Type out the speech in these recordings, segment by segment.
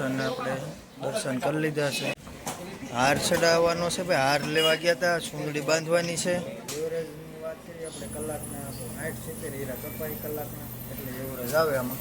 દર્શન આપણે દર્શન કરી લીધા છે. હાર ચડાવવાનો છે ભાઈ, હાર લેવા ગયા હતા સુંદડી બાંધવાની છે. એવરેજની વાત કરીએ આપણે કલાકના સાઠ સિત્તેર હીરા કપાઈ કલાકના એટલે એવરેજ આવે આમાં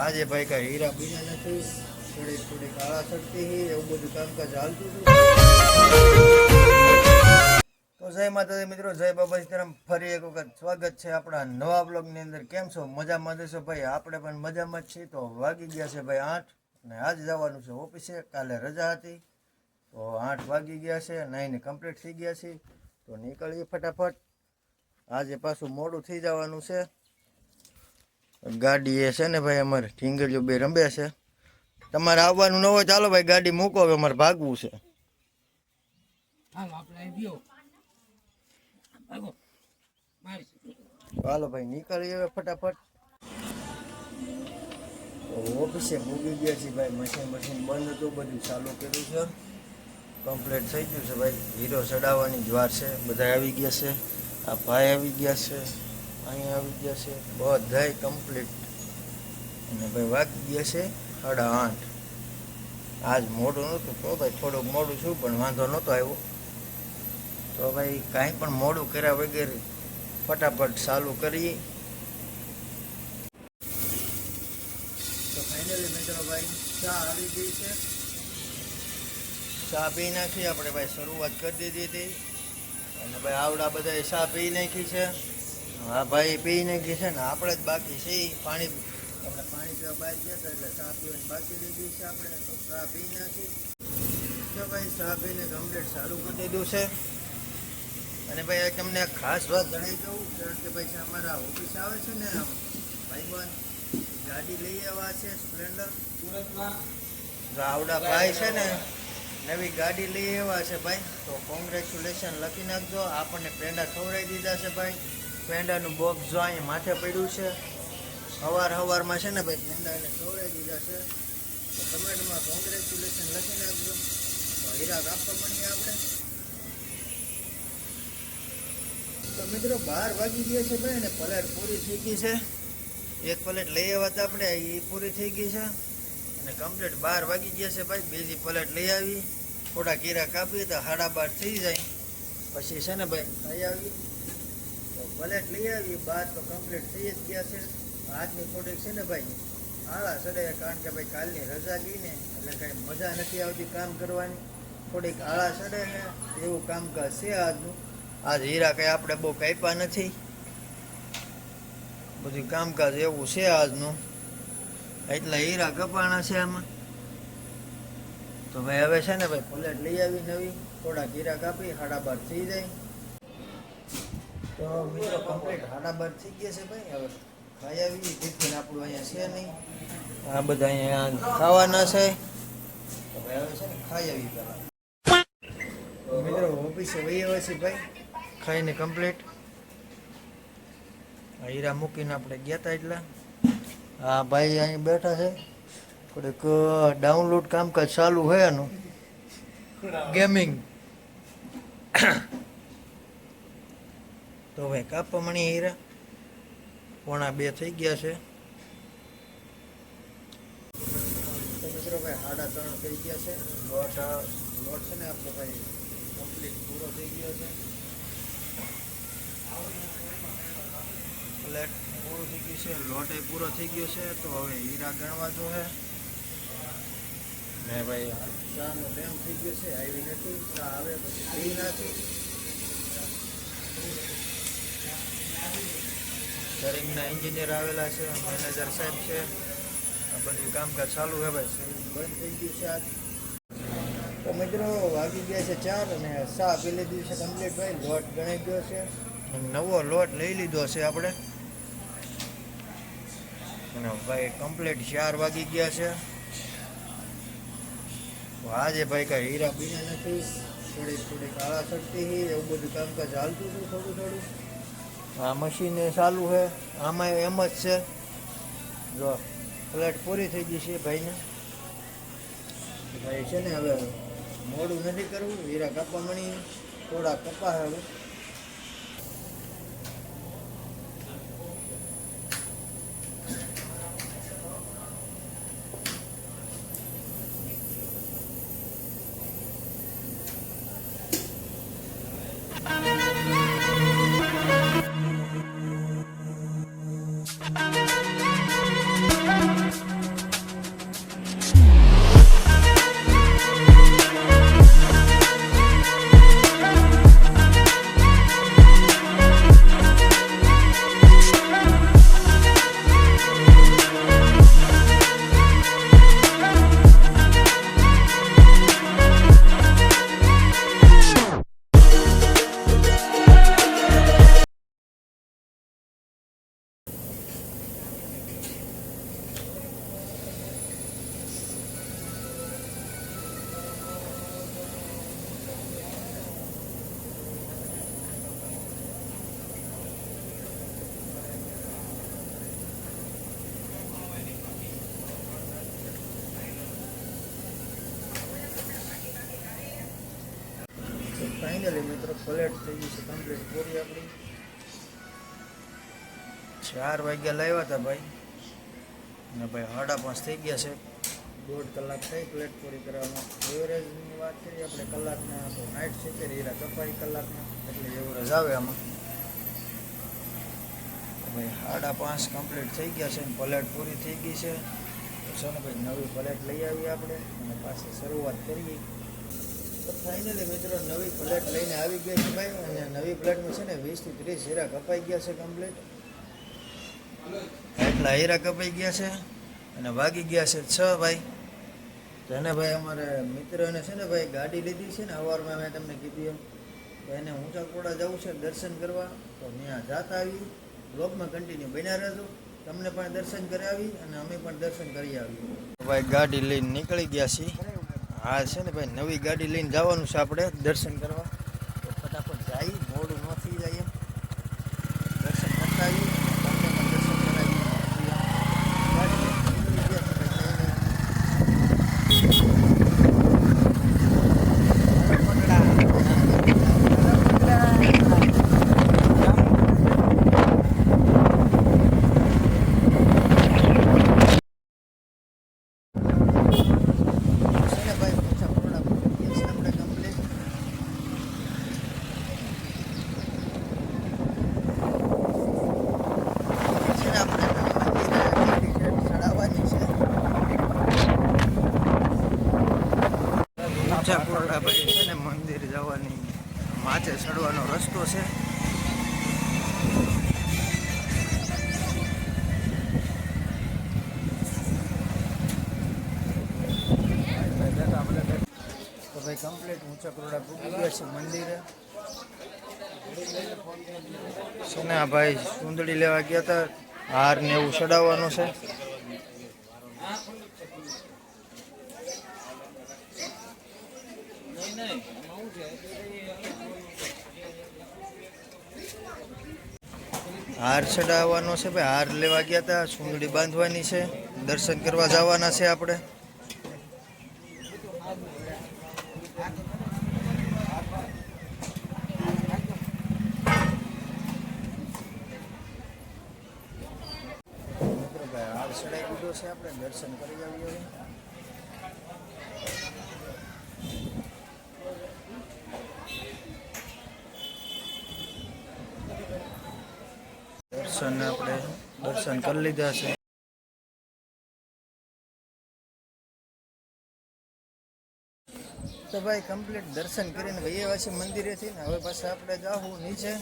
આજે ભાઈ કાંઈ હીરા બીજા નથી, થોડીક થોડી કાળા ચડતી એવું બધું કામકાજ હાલતું હતું. તો જય માતાજી મિત્રો, જય બાબા સીતારામ ફરી એક વખત સ્વાગત છે આપણા નવા બ્લોગની અંદર. કેમ છો? મજામાં જશો ભાઈ? આપણે પણ મજામાં જ છીએ, તો વાગી ગયા છે ભાઈ આઠ. અને આજ જવાનું છે ઓફિસે. કાલે રજા હતી. તો આઠ વાગી ગયા છે નાઈને કમ્પ્લીટ થઈ ગયા છે. તો નીકળીએ ફટાફટ. આજે પાછું મોડું થઈ જવાનું છે. ગાડી એ છે ને ભાઈ અમારે ઢીંગલીઓ બે રંબે છે. તમારે આવવાનું ન હોય ચાલો ભાઈ ગાડી મૂકો હવે અમારે ભાગવું છે. હાલો ભાઈ નીકળીએ હવે ફટાફટ. ઓફિસે મૂકી ગયા છે ભાઈ. મશીન મશીન બંધ હતું, બધું ચાલુ કર્યું છે. કમ્પ્લીટ થઈ ગયું છે ભાઈ. હીરો ચડાવવાની જવાર છે. બધા આવી ગયા છે. આ ભાઈ આવી ગયા છે. અહીંયા આવી ગયા છે. બધાય કમ્પ્લીટ અને ભાઈ વાગી ગયા છે સાડા આઠ. આજ મોડું નહોતું. તો ભાઈ થોડુંક મોડું છું, પણ વાંધો નહોતો આવ્યો. તો ભાઈ કાંઈ પણ મોડું કર્યા વગેરે ફટાફટ ચાલુ કરીએ. ફાઇનલી મિત્રો ભાઈ, ચા આવી ગઈ છે. ચા પી નાખી, આપણે ભાઈ શરૂઆત કરી દીધી હતી. અને ભાઈ આવડા બધાએ ચા પી નાખી છે. હા, ભાઈ પી નાખી છે ને આપણે જ બાકી છે પાણી આપણે પાણી પીવા બહાર ગયા હતા, એટલે ચા પીવાની બાકી દીધી છે આપણે. તો ચા પી નાખી. તો ભાઈ, ચા પીને કમ્પ્લેટ ચાલુ કરી દીધું છે. અને ભાઈ તમને ખાસ વાત જણાવી દઉં, કારણ કે ભાઈ અમારા ઓફિસ આવે છે ને, ભાઈબંધ. ગાડી લઈ આવ્યા છે સ્પ્લેન્ડર. આવડા ભાઈ છે ને નવી ગાડી લઈ આવ્યા છે ભાઈ. તો કોંગ્રેચ્યુલેશન લખી નાખજો. આપણને પેંડા ખવડાવી દીધા છે ભાઈ. પેંડાનું બોક્સ જો અહીંયા માથે પડ્યું છે. સવાર સવારમાં છે ને ભાઈ પેંડાને ખવડાવી દીધા છે. તો કમેન્ટમાં કોંગ્રેચ્યુલેશન લખી નાખજો. તો હીરા આપવા મળીએ આપણે. તો મિત્રો બાર વાગી ગયા છે ભાઈ અને પ્લેટ પૂરી થઈ ગઈ છે. એક પ્લેટ લઈ આવ્યા હતા આપણે, એ પૂરી થઈ ગઈ છે. અને કમ્પ્લીટ બાર વાગી ગયા છે ભાઈ, બીજી પ્લેટ લઈ આવી. થોડા કીરા કાપી તો હાડા બાર થઈ જાય. પછી છે ને ભાઈ, લઈ આવી. પ્લેટ લઈ આવી, બાર તો કમ્પ્લીટ થઈ જ ગયા છે. આજની થોડીક છે ને ભાઈ, આળા ચડે, કારણ કે ભાઈ કાલની રજા ગઈ ને, એટલે કાંઈ મજા નથી આવતી કામ કરવાની. થોડીક આળા ચડે ને, એવું કામકાજ છે આજનું. આજ હીરા કંઈ આપણે બહુ કાપ્યા નથી. બધું કામકાજ એવું છે આજનું. એટલે હીરા કપાણા છે આમાં. તો ભાઈ હવે છે ને ભાઈ પ્લેટ લઈ આવી નવી. થોડાક હીરા કાપી હાડા બાર થઈ જાય. તો મિત્રો કમ્પ્લીટ હાડા બાર થઈ ગયા છે ભાઈ. હવે ખાઈ આવી. ટિફિન આપણું અહીંયા છે નહીં. આ બધા અહીંયા ખાવાના છે. તો ભાઈ હવે છે ને ખાઈ આવી પહેલાં. મિત્રો ઓફિસે વહી આવે છે ભાઈ. ખાઈને કમ્પ્લીટ હીરા મૂકીને આપણે ગયા હતા એટલા. હા, ભાઈ અહીં બેઠા છે. થોડીક ડાઉનલોડ કામકાજ ચાલુ હોય એનું ગેમિંગ તો ભાઈ, કાપા મણી હીરા. પોણા બે થઈ ગયા છે. મિત્રો ભાઈ, સાડા ત્રણ થઈ ગયા છે. લોટ લોટ છે ને આપણો ભાઈ કમ્પ્લીટ પૂરો થઈ ગયો છે. પ્લેટ પૂરું થઈ ગયું છે લોટ એ પૂરો થઈ ગયો છે તો હવે હીરા ગણવા જો છે ને ભાઈ ચાનો ટાઈમ થઈ ગયો છે આવી નથી ચા આવે પછી પી નાખી. સરિંગના એન્જિનિયર આવેલા છે મેનેજર સાહેબ છે. આ બધું કામકાજ ચાલુ છે ભાઈ. બંધ થઈ ગયું છે આજ. તો મિત્રો વાગી ગયા છે ચાર અને સા પી દિવસે કમ્પ્લીટ ભાઈ લોટ ગણાઈ ગયો છે. નવો લોટ લઈ લીધો છે આપણે. અને ભાઈ કમ્પ્લીટ ચાર વાગી ગયા છે. આજે ભાઈ કાંઈ હીરા બીજા નથી. થોડીક થોડીક આળા શક્તિ એવું બધું કામકાજ હાલતું હતું થોડું થોડું. આ મશીન ચાલુ છે. આમાં એમ જ છે. જો પ્લેટ પૂરી થઈ ગઈ છે ભાઈને. ભાઈ છે ને હવે મોડું નથી કરવું. હીરા કાપવા મળી થોડા કપા હવે. ફાઇનલી મિત્રો પ્લેટ થઈ ગઈ છે કમ્પ્લીટ પૂરી આપણી ચાર વાગ્યા લાવ્યા હતા ભાઈ. અને ભાઈ સાડા પાંચ થઈ ગયા છે. દોઢ કલાક થઈ પ્લેટ પૂરી કરવામાં એવરેજની વાત કરીએ આપણે કલાકના તો નાઇટ સિત્તેર હીરા કપાઈ કલાકના? એટલે એવરેજ આવે આમાં. ભાઈ સાડા પાંચ કમ્પ્લીટ થઈ ગયા છે ને પ્લેટ પૂરી થઈ ગઈ છે. ચાલો ભાઈ નવી પ્લેટ લઈ આવીએ આપણે અને પાછી શરૂઆત કરીએ. ફાઇનલી મિત્રો નવી પ્લેટ લઈને આવી ગયા છે ભાઈ. અને નવી પ્લેટમાં છે ને વીસથી ત્રીસ હીરા કપાઈ ગયા છે કમ્પ્લીટ એટલા હીરા કપાઈ ગયા છે અને વાગી ગયા છે છ ભાઈ. તો એને ભાઈ અમારે મિત્રોને છે ને ભાઈ ગાડી લીધી છે ને અવારમાં મેં તમને કીધી એમ. તો એને ઊંચા કોડા જવું છે દર્શન કરવા. તો ત્યાં જાતા આવી. બ્લોગમાં કન્ટિન્યુ બન્યા રહેજો. તમને પણ દર્શન કરાવી અને અમે પણ દર્શન કરી આવી ભાઈ ગાડી લઈને નીકળી ગયા છીએ. હા છે ને ભાઈ નવી ગાડી લઈને જવાનું છે આપણે દર્શન કરવા તો ફટાફટ જાય મોડું ન થઈ જાય એમ દર્શન કરતા આવીએ તમને પણ દર્શન કરાવીએ ગાડી લઈને નીકળી ગયા છે ભાઈ લઈને. છે ને ભાઈ ઓછા પૂર્ણ પૂરી છે આપણે કમ્પ્લીટ છે ને આપણે મંદિરે ટિકિટ ચડાવવાની છે ઊંચા કોરડા ભાઈ છે ને મંદિર જવાની માથે ચડવાનો રસ્તો છે તો ભાઈ કમ્પ્લીટ ઊંચા કરોડા પૂકી ગયા છે મંદિરે. છે ને ભાઈ સુંદડી લેવા ગયા હતા. હાર ને એવું ચડાવવાનું છે. હાર ચડાવવાનો છે ભાઈ, હાર લેવા ગયા હતા. સુંદડી બાંધવાની છે. દર્શન કરવા જવાના છે આપણે મિત્રો ભાઈ દીધો છે. આપણે દર્શન કરી આવીએ હવે. દર્શન આપણે દર્શન કરી લીધા છે. તો ભાઈ કમ્પ્લીટ દર્શન કરીને ગયા છે મંદિરેથી. ને હવે પાછા આપણે જાવું નીચે.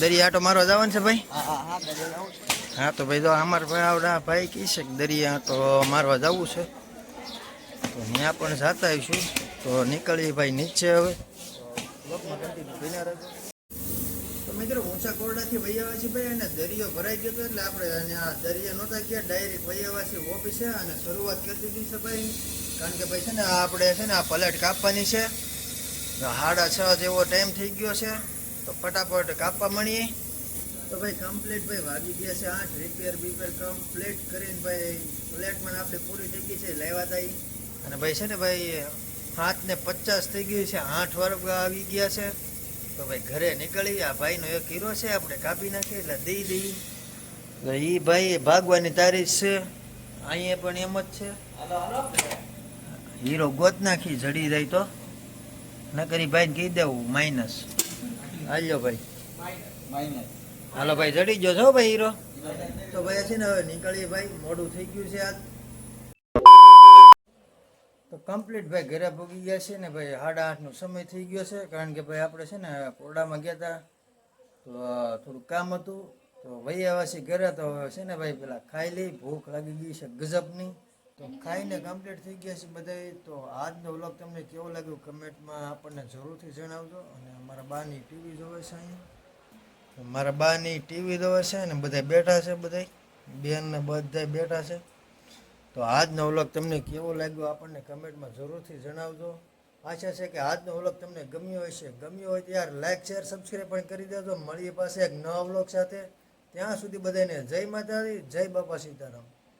દરિયાટો મારો જવાનું છે ભાઈ. હા તો ભાઈ તો અમાર આવડા ભાઈ કહી છે દરિયા, તો મારવા જવું છે. તો ત્યાં પણ જતા આવીશું. તો નીકળીએ ભાઈ નીચે હવે. તો મિત્રો, ઊંચા કોરડાથી વૈયાવા છે ભાઈ અને દરિયો ભરાઈ ગયો હતો એટલે આપણે દરિયા નહોતા ગયા ડાયરેક્ટ વૈયાવા છે અને શરૂઆત કરી દીધી ભાઈ. કારણ કે ભાઈ છે ને, આપણે છે ને આ પલેટ કાપવાની છે. સાડા છ જેવો ટાઈમ થઈ ગયો છે. તો ફટાફટ કાપવા મળીએ તો ભાઈ કમ્પ્લીટ ભાઈ વાગી ગયા છે આઠ. રિપેર બીપેર કમ્પ્લીટ કરીને ભાઈ પ્લેટમાં આપણે પૂરી થઈ ગઈ છે લેવા હતા અને ભાઈ છે ને ભાઈ, સાત ને પચાસ થઈ ગયું છે, આઠ વર્ગ આવી ગયા છે. તો ભાઈ ઘરે નીકળી, આ ભાઈનો એક હીરો છે, આપણે કાપી નાખીએ, એટલે દઈ દઈ તો એ ભાઈ ભાગવાની તારીખ છે. અહીંયા પણ એમ જ છે. હીરો ગોત નાખી, જડી જાય તો. ન કરી ભાઈને કહી દેવું માઇનસ હાલ્યો ભાઈ. હાલો ભાઈ ચડી ગયો છો ભાઈ હીરો? તો ભાઈ છે ને હવે નીકળીએ ભાઈ મોડું થઈ ગયું છે આજ. તો કમ્પ્લીટ ભાઈ ઘરે પૂગી ગયા છે ને ભાઈ સાડા આઠનો સમય થઈ ગયો છે કારણ કે ભાઈ આપણે છે ને કોરડામાં ગયા હતા તો થોડું કામ હતું. તો ભાઈ આવ્યા છે ઘરે તો હવે છે ને ભાઈ પેલા ખાઈ લઈ ભૂખ લાગી ગઈ છે ગજબની. તો ખાઈને કમ્પ્લીટ થઈ ગયા છે બધાય. તો આજનો વ્લોગ તમને કેવો લાગ્યો? કમેન્ટમાં આપણને જરૂરથી જણાવજો. અને અમારા બાની ટીવી જોવે છે અહીંયા. મારા બાની ટીવી જોવે છે ને બધા બેઠા છે બધા બેન ને બધા બેઠા છે. તો આજનો વ્લોગ તમને કેવો લાગ્યો આપણને કમેન્ટમાં જરૂરથી જણાવજો. આશા છે કે આજનો વ્લોગ તમને ગમ્યો હશે. ગમ્યો હોય ત્યારે લાઈક, શેર સબસ્ક્રાઈબ પણ કરી દેજો. મળીએ પાસે એક નવા વ્લોગ સાથે. ત્યાં સુધી બધાને જય માતાજી, જય બાપા સીતારામ.